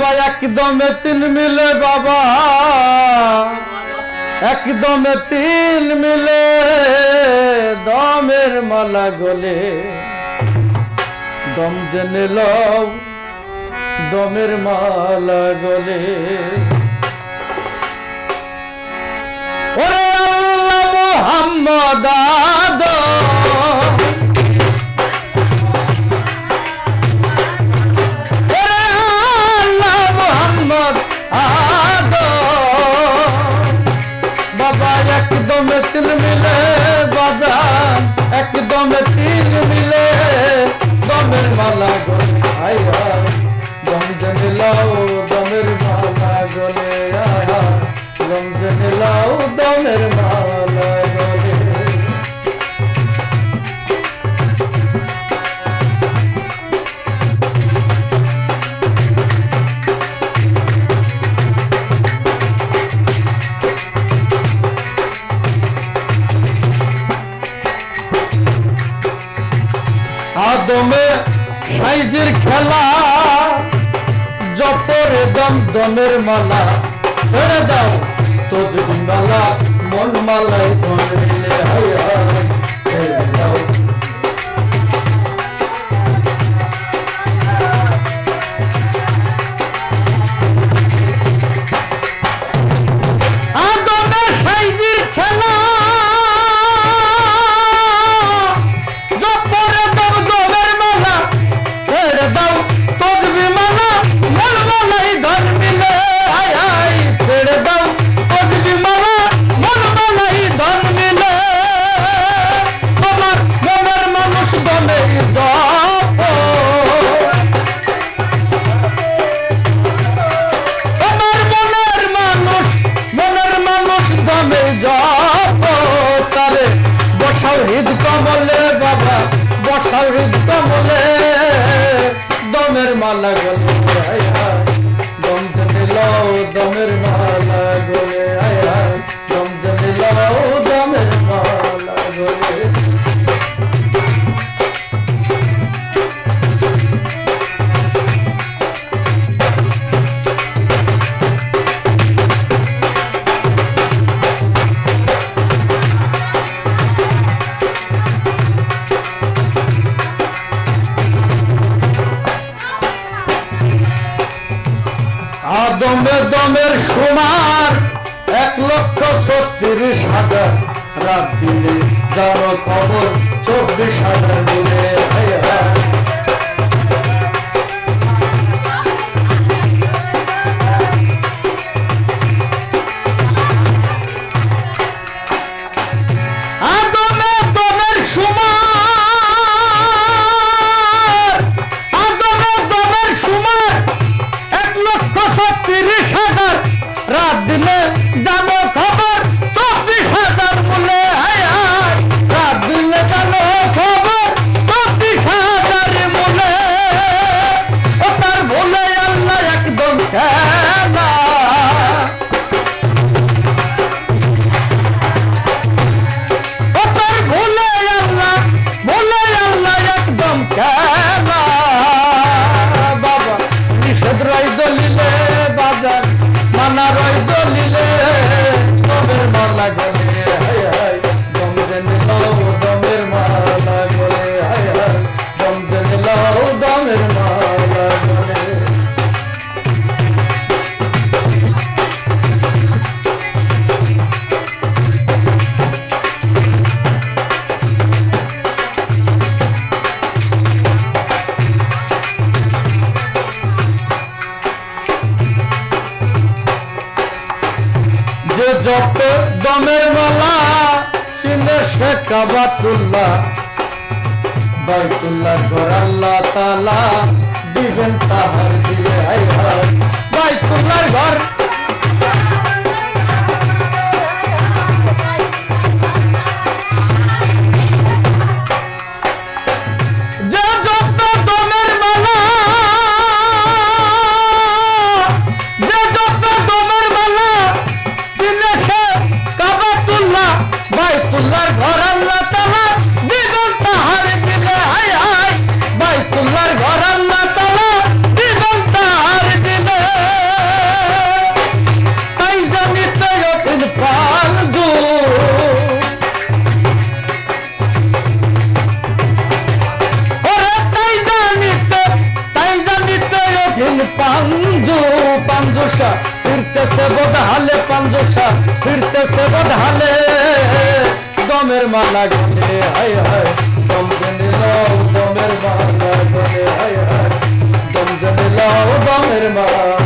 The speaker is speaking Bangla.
বাবা, একদমে তিন মিলে বাবা। একদমে তিন মিলে দমের মালা গলে। দম জেনে লও, দমের মালা গলে। ওরে আল্লাহ মুহাম্মদ একদমে তিন মিলে দমের মালা গলে আয়া আই দম জেনে লাও দমের মালা গলে আয়া আয়। দম জেনে লাও দমের মালা আদমে সাইজের খেলা জপরে দম দমের মালা, ছেড়ে দাও তোজবিন মালা মন মালাই ধরে হায়। মালা গলে আয় দম জমে লও দমের মালা গলে আয় দম জমে ছত্রিশ হাজার রাত দিলে জানো খবর চব্বিশ হাজার দিলে হায় হায়। আদমে দমের যত দমের মালা চিনে সে কাবাতুল্লাহ। বাইতুল্লাহ ঘর আল্লাহ তালা দিবেন তাহার দিয়ে হাই হাই বাইতুল্লাহ ঘর কাবাতুল্লাহ বাইতুল্লাহ পাঞ্জু পাঞ্জুষা ফিরতে সে বদহালে পাঞ্জুষা ফিরতে সে বদহালে দমের মালা গলে হায় হায়। দম জেনে লাও দমের মালা গলে হায় হায়। দম জেনে লাও দমের মালা।